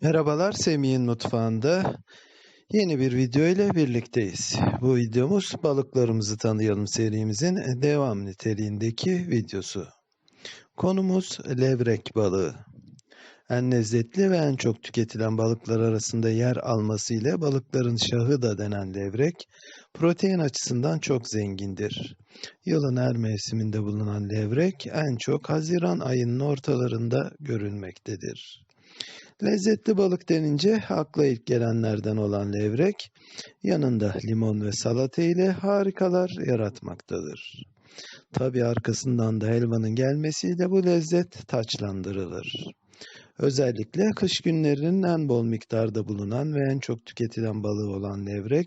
Merhabalar Semih'in mutfağında yeni bir video ile birlikteyiz. Bu videomuz balıklarımızı tanıyalım serimizin devam niteliğindeki videosu. Konumuz levrek balığı. En lezzetli ve en çok tüketilen balıklar arasında yer alması ile balıkların şahı da denen levrek, protein açısından çok zengindir. Yılın her mevsiminde bulunan levrek en çok Haziran ayının ortalarında görülmektedir. Lezzetli balık denince akla ilk gelenlerden olan levrek, yanında limon ve salata ile harikalar yaratmaktadır. Tabi arkasından da helvanın gelmesiyle bu lezzet taçlandırılır. Özellikle kış günlerinin en bol miktarda bulunan ve en çok tüketilen balığı olan levrek,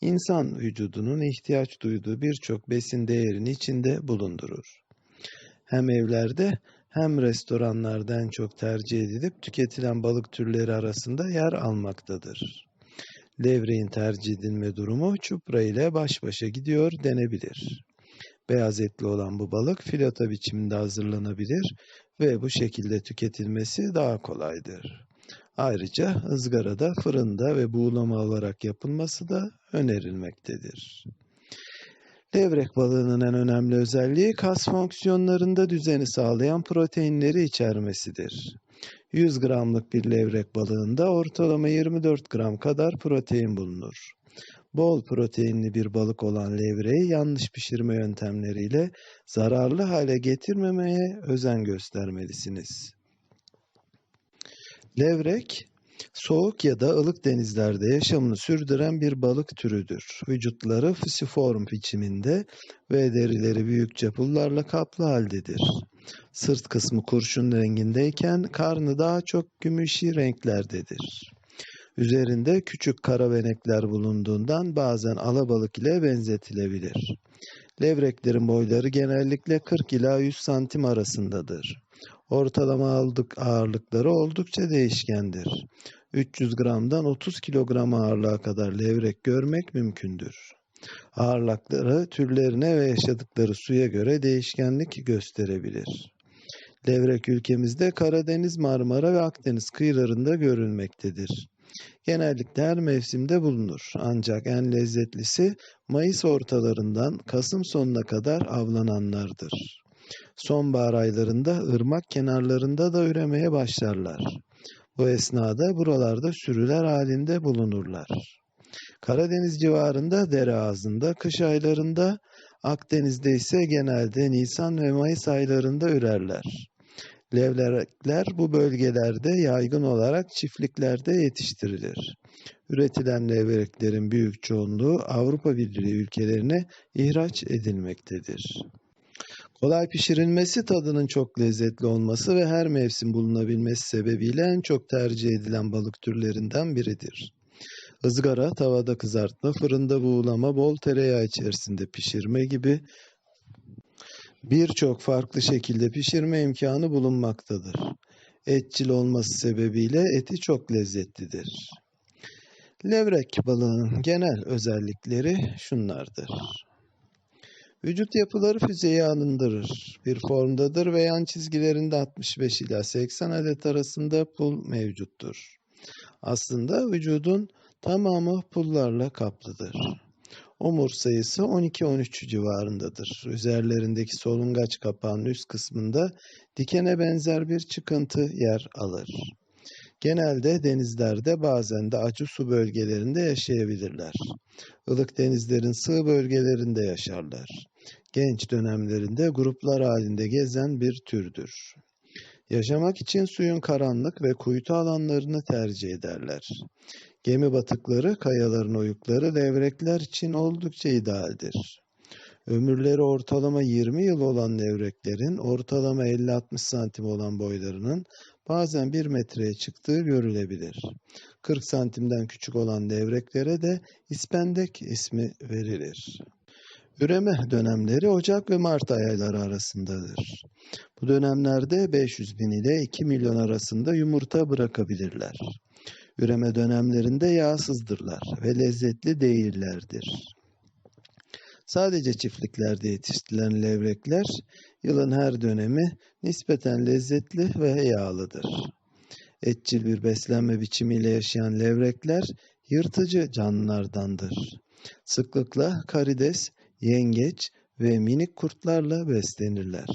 insan vücudunun ihtiyaç duyduğu birçok besin değerini içinde bulundurur. Hem evlerde hem restoranlarda en çok tercih edilip tüketilen balık türleri arasında yer almaktadır. Levreğin tercih edilme durumu çupra ile baş başa gidiyor denebilir. Beyaz etli olan bu balık filata biçiminde hazırlanabilir ve bu şekilde tüketilmesi daha kolaydır. Ayrıca ızgarada, fırında ve buğulama olarak yapılması da önerilmektedir. Levrek balığının en önemli özelliği kas fonksiyonlarında düzeni sağlayan proteinleri içermesidir. 100 gramlık bir levrek balığında ortalama 24 gram kadar protein bulunur. Bol proteinli bir balık olan levreyi yanlış pişirme yöntemleriyle zararlı hale getirmemeye özen göstermelisiniz. Levrek, Soğuk ya da ılık denizlerde yaşamını sürdüren bir balık türüdür. Vücutları fisiform biçiminde ve derileri büyükçe pullarla kaplı haldedir. Sırt kısmı kurşun rengindeyken karnı daha çok gümüşi renklerdedir. Üzerinde küçük kara benekler bulunduğundan bazen alabalık ile benzetilebilir. Levreklerin boyları genellikle 40 ila 100 santim arasındadır. Ortalama aldık ağırlıkları oldukça değişkendir. 300 gramdan 30 kilogram ağırlığa kadar levrek görmek mümkündür. Ağırlıkları türlerine ve yaşadıkları suya göre değişkenlik gösterebilir. Levrek ülkemizde Karadeniz, Marmara ve Akdeniz kıyılarında görülmektedir. Genellikle her mevsimde bulunur. Ancak en lezzetlisi Mayıs ortalarından Kasım sonuna kadar avlananlardır. Sonbahar aylarında ırmak kenarlarında da üremeye başlarlar. Bu esnada buralarda sürüler halinde bulunurlar. Karadeniz civarında dere ağzında, kış aylarında, Akdeniz'de ise genelde Nisan ve Mayıs aylarında ürerler. Levrekler bu bölgelerde yaygın olarak çiftliklerde yetiştirilir. Üretilen levreklerin büyük çoğunluğu Avrupa Birliği ülkelerine ihraç edilmektedir. Kolay pişirilmesi, tadının çok lezzetli olması ve her mevsim bulunabilmesi sebebiyle en çok tercih edilen balık türlerinden biridir. Izgara, tavada kızartma, fırında buğulama, bol tereyağı içerisinde pişirme gibi birçok farklı şekilde pişirme imkanı bulunmaktadır. Etçil olması sebebiyle eti çok lezzetlidir. Levrek balığının genel özellikleri şunlardır. Vücut yapıları füzeyi alındırır. Bir formdadır ve yan çizgilerinde 65 ila 80 adet arasında pul mevcuttur. Aslında vücudun tamamı pullarla kaplıdır. Omur sayısı 12-13 civarındadır. Üzerlerindeki solungaç kapağının üst kısmında dikene benzer bir çıkıntı yer alır. Genelde denizlerde bazen de acı su bölgelerinde yaşayabilirler. Ilık denizlerin sığ bölgelerinde yaşarlar. Genç dönemlerinde gruplar halinde gezen bir türdür. Yaşamak için suyun karanlık ve kuytu alanlarını tercih ederler. Gemi batıkları, kayaların oyukları levrekler için oldukça idealdir. Ömürleri ortalama 20 yıl olan levreklerin ortalama 50-60 santim olan boylarının bazen 1 metreye çıktığı görülebilir. 40 santimden küçük olan levreklere de ispendek ismi verilir. Üreme dönemleri Ocak ve Mart ayları arasındadır. Bu dönemlerde 500 bin ile 2 milyon arasında yumurta bırakabilirler. Üreme dönemlerinde yağsızdırlar ve lezzetli değillerdir. Sadece çiftliklerde yetiştirilen levrekler yılın her dönemi nispeten lezzetli ve yağlıdır. Etçil bir beslenme biçimiyle yaşayan levrekler yırtıcı canlılardandır. Sıklıkla karides, yengeç ve minik kurtlarla beslenirler.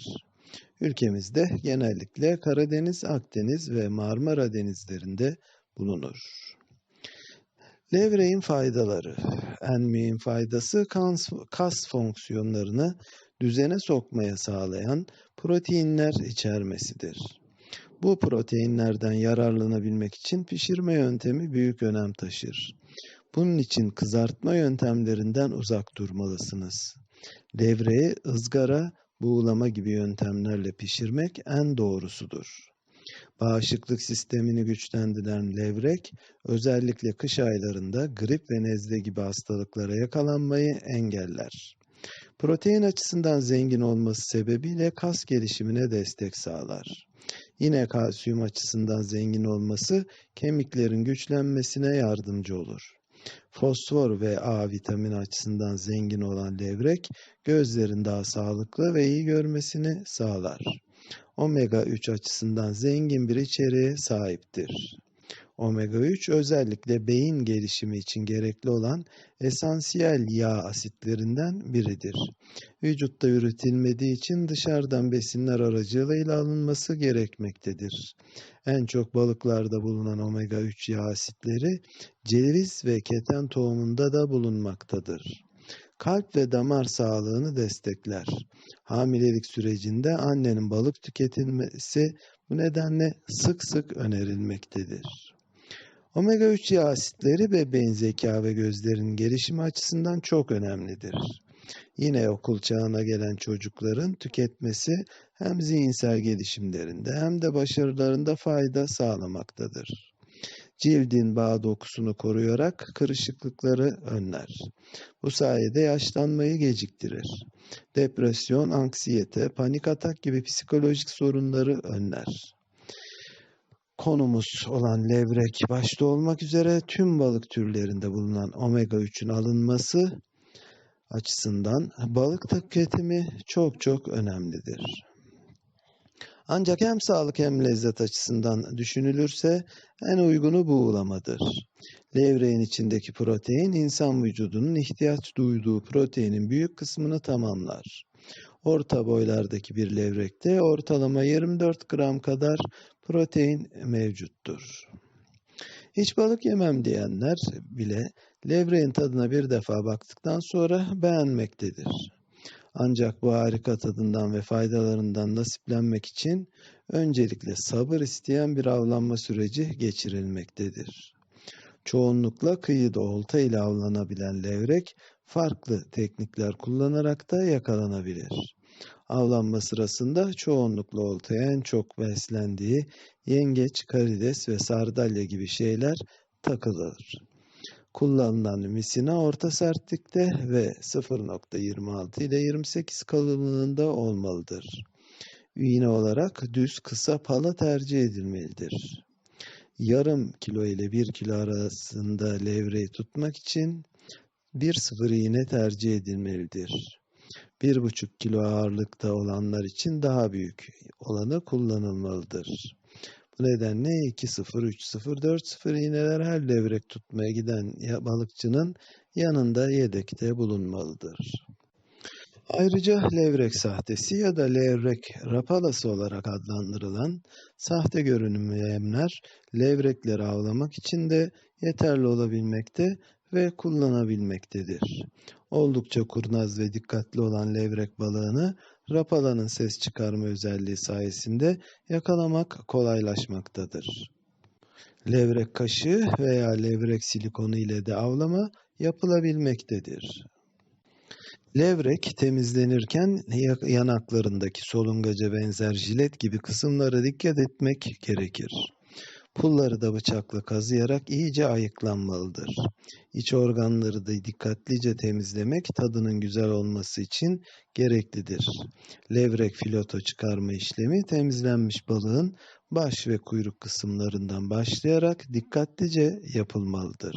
Ülkemizde genellikle Karadeniz, Akdeniz ve Marmara denizlerinde bulunur. Levreğin faydaları. En mühim faydası kas, kas fonksiyonlarını düzene sokmaya sağlayan proteinler içermesidir. Bu proteinlerden yararlanabilmek için pişirme yöntemi büyük önem taşır. Bunun için kızartma yöntemlerinden uzak durmalısınız. Levreyi ızgara, buğulama gibi yöntemlerle pişirmek en doğrusudur. Bağışıklık sistemini güçlendiren levrek, özellikle kış aylarında grip ve nezle gibi hastalıklara yakalanmayı engeller. Protein açısından zengin olması sebebiyle kas gelişimine destek sağlar. Yine kalsiyum açısından zengin olması kemiklerin güçlenmesine yardımcı olur. Fosfor ve A vitamini açısından zengin olan levrek gözlerin daha sağlıklı ve iyi görmesini sağlar. Omega 3 açısından zengin bir içeriğe sahiptir. Omega 3 özellikle beyin gelişimi için gerekli olan esansiyel yağ asitlerinden biridir. Vücutta üretilmediği için dışarıdan besinler aracılığıyla alınması gerekmektedir. En çok balıklarda bulunan omega 3 yağ asitleri ceviz ve keten tohumunda da bulunmaktadır kalp ve damar sağlığını destekler. Hamilelik sürecinde annenin balık tüketilmesi bu nedenle sık sık önerilmektedir. Omega 3 yağ asitleri bebeğin zeka ve gözlerin gelişimi açısından çok önemlidir. Yine okul çağına gelen çocukların tüketmesi hem zihinsel gelişimlerinde hem de başarılarında fayda sağlamaktadır. Cildin bağ dokusunu koruyarak kırışıklıkları önler. Bu sayede yaşlanmayı geciktirir. Depresyon, anksiyete, panik atak gibi psikolojik sorunları önler konumuz olan levrek başta olmak üzere tüm balık türlerinde bulunan omega 3'ün alınması açısından balık tüketimi çok çok önemlidir. Ancak hem sağlık hem lezzet açısından düşünülürse en uygunu buğulamadır. Levreğin içindeki protein insan vücudunun ihtiyaç duyduğu proteinin büyük kısmını tamamlar. Orta boylardaki bir levrekte ortalama 24 gram kadar protein mevcuttur. Hiç balık yemem diyenler bile levreğin tadına bir defa baktıktan sonra beğenmektedir. Ancak bu harika tadından ve faydalarından nasiplenmek için öncelikle sabır isteyen bir avlanma süreci geçirilmektedir. Çoğunlukla kıyıda olta ile avlanabilen levrek farklı teknikler kullanarak da yakalanabilir. Avlanma sırasında çoğunlukla oltaya en çok beslendiği yengeç, karides ve sardalya gibi şeyler takılır. Kullanılan misina orta sertlikte ve 0.26 ile 28 kalınlığında olmalıdır. İğne olarak düz kısa pala tercih edilmelidir. Yarım kilo ile 1 kilo arasında levreyi tutmak için 1.0 iğne tercih edilmelidir. 1,5 kilo ağırlıkta olanlar için daha büyük olanı kullanılmalıdır. Bu nedenle 2-0, 3-0, 4-0 iğneler her levrek tutmaya giden balıkçının yanında yedekte bulunmalıdır. Ayrıca levrek sahtesi ya da levrek rapalası olarak adlandırılan sahte görünümlü yemler levrekleri avlamak için de yeterli olabilmekte ve kullanabilmektedir. Oldukça kurnaz ve dikkatli olan levrek balığını rapalanın ses çıkarma özelliği sayesinde yakalamak kolaylaşmaktadır. Levrek kaşığı veya levrek silikonu ile de avlama yapılabilmektedir. Levrek temizlenirken yanaklarındaki solungaca benzer jilet gibi kısımlara dikkat etmek gerekir. Pulları da bıçakla kazıyarak iyice ayıklanmalıdır. İç organları da dikkatlice temizlemek tadının güzel olması için gereklidir. Levrek filoto çıkarma işlemi temizlenmiş balığın baş ve kuyruk kısımlarından başlayarak dikkatlice yapılmalıdır.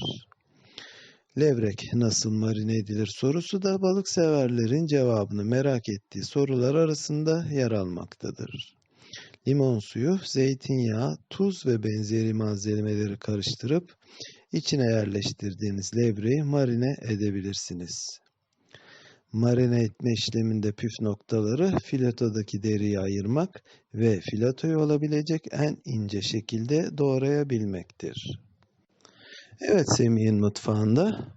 Levrek nasıl marine edilir sorusu da balık severlerin cevabını merak ettiği sorular arasında yer almaktadır. Limon suyu, zeytinyağı, tuz ve benzeri malzemeleri karıştırıp içine yerleştirdiğiniz levreyi marine edebilirsiniz. Marine etme işleminde püf noktaları filetodaki deriyi ayırmak ve filetoyu olabilecek en ince şekilde doğrayabilmektir. Evet Semih'in mutfağında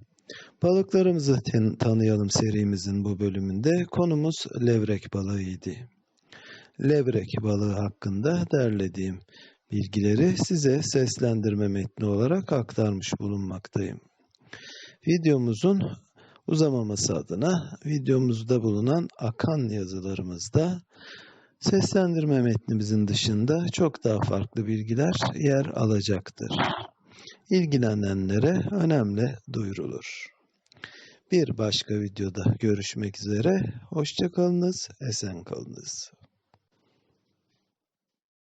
balıklarımızı tanıyalım serimizin bu bölümünde konumuz levrek balığıydı. Levrek balığı hakkında derlediğim bilgileri size seslendirme metni olarak aktarmış bulunmaktayım. Videomuzun uzamaması adına videomuzda bulunan akan yazılarımızda seslendirme metnimizin dışında çok daha farklı bilgiler yer alacaktır. İlgilenenlere önemli duyurulur. Bir başka videoda görüşmek üzere. Hoşçakalınız, esen kalınız.